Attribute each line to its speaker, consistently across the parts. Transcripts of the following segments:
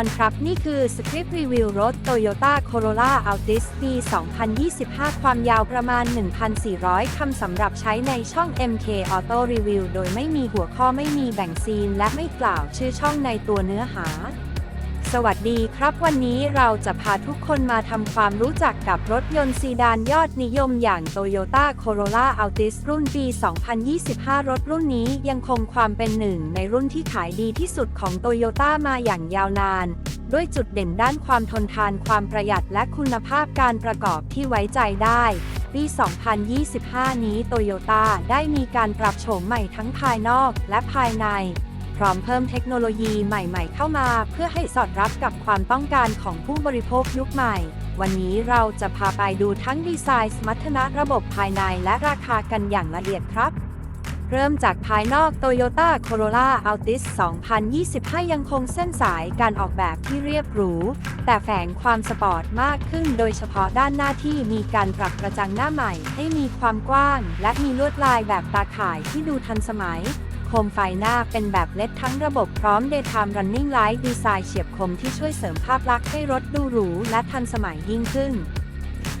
Speaker 1: อนครับ นี่คือสคริปต์รีวิวรถ Toyota Corolla Altis ปี 2025 ความยาวประมาณ 1,400 คำสำหรับใช้ในช่อง MK Auto Review โดยไม่มีหัวข้อไม่มีแบ่งซีน และไม่กล่าวชื่อช่องในตัวเนื้อหา สวัสดีครับวันนี้เราจะพาทุกคนมาทำความรู้จักกับรถยนต์ซีดานยอดนิยมอย่าง Toyota Corolla Altis รุ่นปี 2025 รถรุ่นนี้ยังคงความเป็นหนึ่งในรุ่นที่ขายดีที่สุดของ Toyota มาอย่างยาวนาน ด้วยจุดเด่นด้านความทนทานความประหยัดและคุณภาพการประกอบที่ไว้ใจได้ ปี 2025 นี้ Toyota ได้มีการปรับโฉมใหม่ทั้งภายนอกและภายใน ร้อมเพิ่มเทคโนโลยีใหม่ๆ เข้ามา เพื่อให้สอดรับกับความต้องการของผู้บริโภคยุคใหม่ วันนี้เราจะพาไปดูทั้งดีไซน์สมรรถนะระบบภายในและราคากันอย่างละเอียดครับเริ่มจากภายนอก Toyota Corolla Altis 2025 ยังคงเส้นสายการออกแบบที่เรียบหรู แต่แฝงความสปอร์ตมากขึ้นโดยเฉพาะด้านหน้าที่มีการปรับกระจังหน้าใหม่ ให้มีความกว้าง และมีลวดลายแบบตาข่ายที่ดูทันสมัย คมไฟหน้าเป็นแบบเล็ดทั้งระบบพร้อม Daytime Running Light ดีไซน์เฉียบคมที่ช่วยเสริมภาพลักษณ์ให้รถดูหรูและทันสมัยยิ่งขึ้น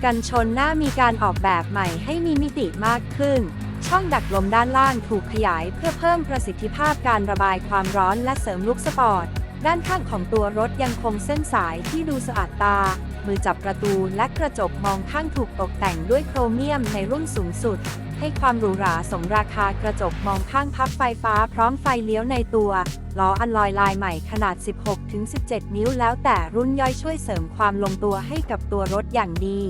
Speaker 1: กันชนหน้ามีการออกแบบใหม่ให้มีมิติมากขึ้น ช่องดักลมด้านล่างถูกขยายเพื่อเพิ่มประสิทธิภาพการระบายความร้อนและเสริมลุคสปอร์ต ด้านข้างของตัวรถยังคงเส้นสายที่ดูสะอาดตา มือจับประตูและกระจกมองข้างถูกตกแต่งด้วยโครเมียมในรุ่นสูงสุด ให้ความหรูหราสมราคากระจกมองข้างพับไฟฟ้าพร้อมไฟเลี้ยวในตัวล้ออันลอยลายใหม่ขนาด 16-17 นิ้วแล้วแต่รุ่นย่อยช่วยเสริมความลงตัวให้กับตัวรถอย่างดี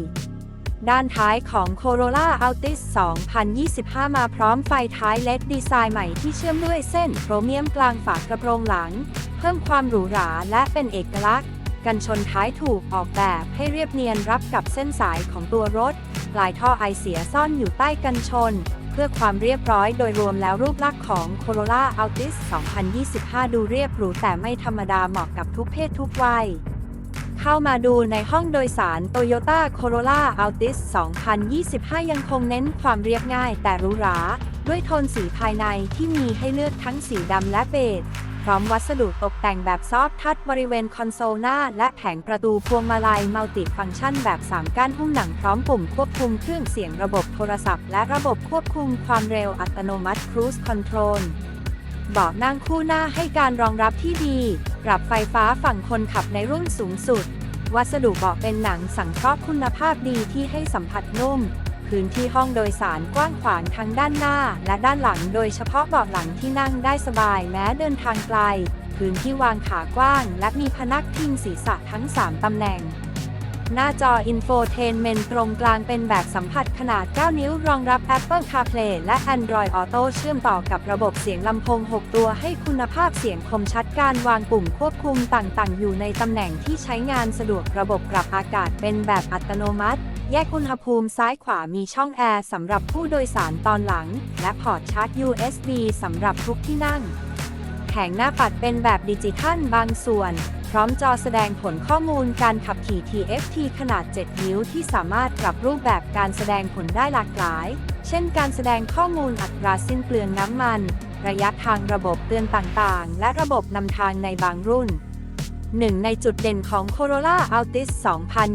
Speaker 1: ด้านท้ายของ Corolla Altis 2025 มาพร้อมไฟท้าย LED ดีไซน์ใหม่ที่เชื่อมด้วยเส้นโครเมียมกลางฝากระโปรงหลัง เพิ่มความหรูหราและเป็นเอกลักษณ์ กันชนท้ายถูกออกแบบให้เรียบเนียนรับกับเส้นสายของตัวรถ ปลายท่อไอเสียซ่อนอยู่ใต้กันชน เพื่อความเรียบร้อยโดยรวมแล้วรูปลักษณ์ของ Corolla Altis 2025 ดูเรียบหรูแต่ไม่ธรรมดาเหมาะกับทุกเพศทุกวัย เข้ามาดูในห้องโดยสาร Toyota Corolla Altis 2025 ยังคงเน้นความเรียบง่ายแต่หรูหรา ด้วยโทนสีภายในที่มีให้เลือกทั้งสีดำและเบจ พร้อมวัสดุตกแต่งแบบซอฟทัชบริเวณคอนโซลหน้า และแผงประตูพวงมาลัยมัลติฟังก์ชันแบบ 3ก้านหุ้มหนังพร้อมปุ่มควบคุมเครื่องเสียงระบบโทรศัพท์ และระบบควบคุมความเร็วอัตโนมัติ Cruise Control เบาะนั่งคู่หน้าให้การรองรับที่ดี ปรับไฟฟ้าฝั่งคนขับในรุ่นสูงสุด วัสดุเบาะเป็นหนังสังเคราะห์คุณภาพดีที่ให้สัมผัสนุ่ม พื้นที่ห้องโดยสารกว้างขวางทั้งด้านหน้า และด้านหลัง โดยเฉพาะเบาะหลังที่นั่งได้สบายแม้เดินทางไกล พื้นที่วางขากว้าง และมีพนักพิงศีรษะทั้ง 3 ตำแหน่ง หน้าจอ Infotainment ตรงกลางเป็นแบบสัมผัสขนาด 9 นิ้วรองรับ Apple CarPlay และ Android Auto เชื่อมต่อกับระบบเสียงลำโพง 6 ตัวให้คุณภาพเสียงคมชัดการวางปุ่มควบคุมต่างๆ อยู่ในตำแหน่งที่ใช้งานสะดวกระบบปรับอากาศเป็นแบบอัตโนมัติ แยกอุณหภูมิซ้ายขวามีช่องแอร์สำหรับผู้โดยสารตอนหลัง และพอร์ตชาร์จ USB สำหรับทุกที่นั่ง แผงหน้าปัดเป็นแบบดิจิทัลบางส่วน พร้อมจอแสดงผลข้อมูลการขับขี่ TFT ขนาด 7 นิ้วที่สามารถปรับรูปแบบการแสดงผลได้หลากหลาย เช่นการแสดงข้อมูลอัตราสิ้นเปลืองน้ำมัน ระยะทางระบบเตือนต่างๆ และระบบนำทางในบางรุ่น หนึ่งในจุดเด่นของ Corolla Altis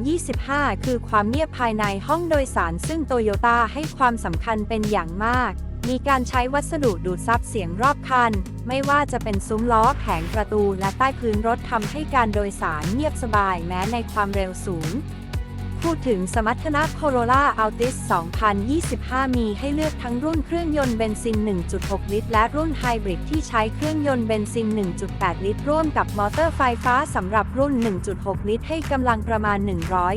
Speaker 1: 2025 คือความเงียบภายในห้องโดยสารซึ่งโตโยต้าให้ความสำคัญเป็นอย่างมาก มีการใช้วัสดุดูดซับเสียงรอบคัน ไม่ว่าจะเป็นซุ้มล้อแผงประตูและใต้พื้นรถทำให้การโดยสารเงียบสบายแม้ในความเร็วสูง พูดถึงสมรรถนะ Corolla Altis 2025 มีให้เลือกทั้งรุ่นเครื่องยนต์เบนซิน 1.6 ลิตร และรุ่นไฮบริดที่ใช้เครื่องยนต์เบนซิน 1.8 ลิตร ร่วมกับมอเตอร์ไฟฟ้าสำหรับรุ่น 1.6 ลิตร ให้กำลังประมาณ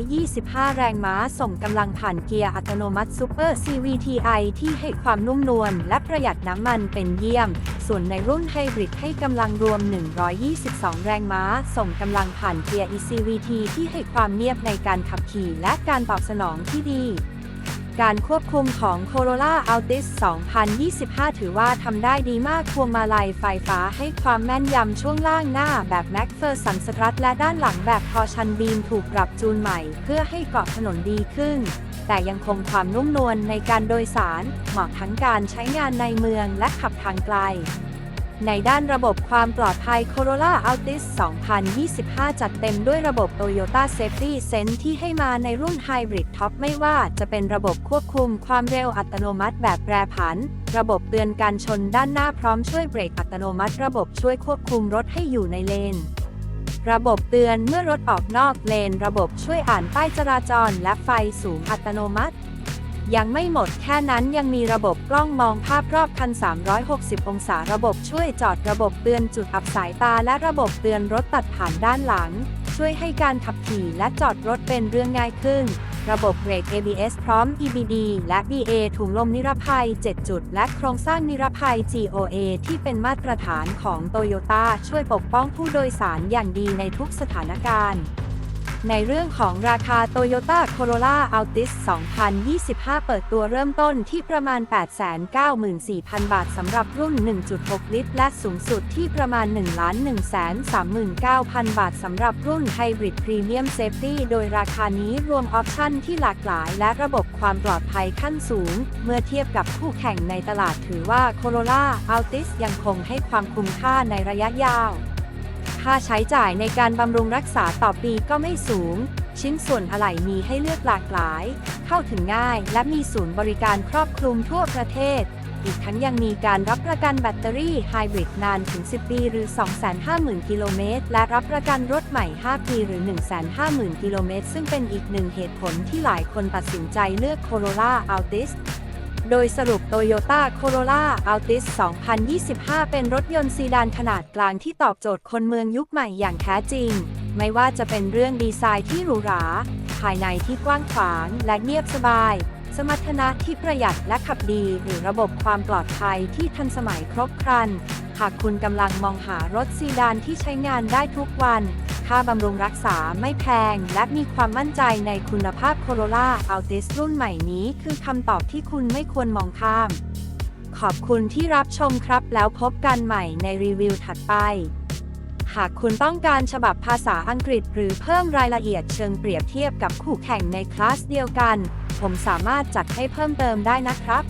Speaker 1: 125 แรงม้า ส่งกำลังผ่านเกียร์อัตโนมัติ Super CVTi ที่ให้ความนุ่มนวลและประหยัดน้ำมันเป็นเยี่ยม ส่วนในรุ่นไฮบริดให้กำลังรวม 122 แรงม้า ส่งกำลังผ่านเกียร์ eCVT ที่ให้ความเนียบในการขับขี่และการตอบสนองที่ดี การควบคุมของ Corolla Altis 2025 ถือว่าทำได้ดีมากพวงมาลัยไฟฟ้าให้ความแม่นยำช่วงล่างหน้าแบบ MacPherson Strut และด้านหลังแบบพอชันบีมถูกปรับจูนใหม่ เพื่อให้เกาะถนนดีขึ้น แต่ยังคงความนุ่มนวลในการโดยสาร เหมาะทั้งการใช้งานในเมืองและขับทางไกล ในด้านระบบความปลอดภัย Corolla Altis 2025 จัดเต็มด้วยระบบ Toyota Safety Sense ที่ให้มาในรุ่น Hybrid Top ไม่ว่าจะเป็นระบบควบคุมความเร็วอัตโนมัติแบบแปรผัน ระบบเตือนการชนด้านหน้าพร้อมช่วยเบรกอัตโนมัติ ระบบช่วยควบคุมรถให้อยู่ในเลน ระบบเตือนเมื่อรถออกนอกเลน ระบบช่วยอ่านป้ายจราจรและไฟสูงอัตโนมัติ ยังไม่หมดแค่นั้นยังมีระบบกล้องมองภาพรอบคัน 360 องศาระบบช่วยจอดระบบเตือนจุดอับสายตา และระบบเตือนรถตัดผ่านด้านหลัง ช่วยให้การขับขี่และจอดรถเป็นเรื่องง่ายขึ้น ระบบเบรก ABS พร้อม EBD และ BA ถุงลมนิรภัย 7 จุด และโครงสร้างนิรภัย GOA ที่เป็นมาตรฐานของ Toyota ช่วยปกป้องผู้โดยสารอย่างดีในทุกสถานการณ์ ในเรื่องของราคา Toyota Corolla Altis 2025 เปิดตัวเริ่มต้นที่ประมาณ 894,000 บาทสำหรับรุ่น 1.6 ลิตร และสูงสุดที่ประมาณ 1,139,000 บาทสำหรับรุ่น Hybrid Premium Safety โดยราคานี้รวมออปชั่นที่หลากหลาย และระบบความปลอดภัยขั้นสูง เมื่อเทียบกับคู่แข่งในตลาดถือว่า Corolla Altis ยังคงให้ความคุ้มค่าในระยะยาว ค่าใช้จ่ายในการบำรุงรักษาต่อปีก็ไม่สูง ชิ้นส่วนอะไหล่มีให้เลือกหลากหลาย เข้าถึงง่ายและมีศูนย์บริการครอบคลุมทั่วประเทศ อีกทั้งยังมีการรับประกันแบตเตอรี่ไฮบริดนานถึง 10 ปีหรือ 250,000 กิโลเมตร และรับประกันรถใหม่ 5 ปีหรือ 150,000 กิโลเมตร ซึ่งเป็นอีกหนึ่งเหตุผลที่หลายคนตัดสินใจเลือก Corolla Altis โดยสรุป Toyota Corolla Altis 2025 เป็นรถยนต์ซีดานขนาดกลางที่ตอบโจทย์คนเมืองยุคใหม่อย่างแท้จริง ไม่ว่าจะเป็นเรื่องดีไซน์ที่หรูหรา ภายในที่กว้างขวางและเงียบสบาย สมรรถนะที่ประหยัดและขับดี หรือระบบความปลอดภัยที่ทันสมัยครบครัน หากคุณกำลังมองหารถซีดานที่ใช้งานได้ทุกวัน ค่าบำรุงรักษาไม่แพง และมีความมั่นใจในคุณภาพ Corolla Altis รุ่นใหม่นี้คือคำตอบที่คุณไม่ควรมองข้าม ขอบคุณที่รับชมครับแล้วพบกันใหม่ในรีวิวถัดไป หากคุณต้องการฉบับภาษาอังกฤษ หรือเพิ่มรายละเอียดเชิงเปรียบเทียบกับคู่แข่งในคลาสเดียวกัน ผมสามารถจัดให้เพิ่มเติมได้นะครับ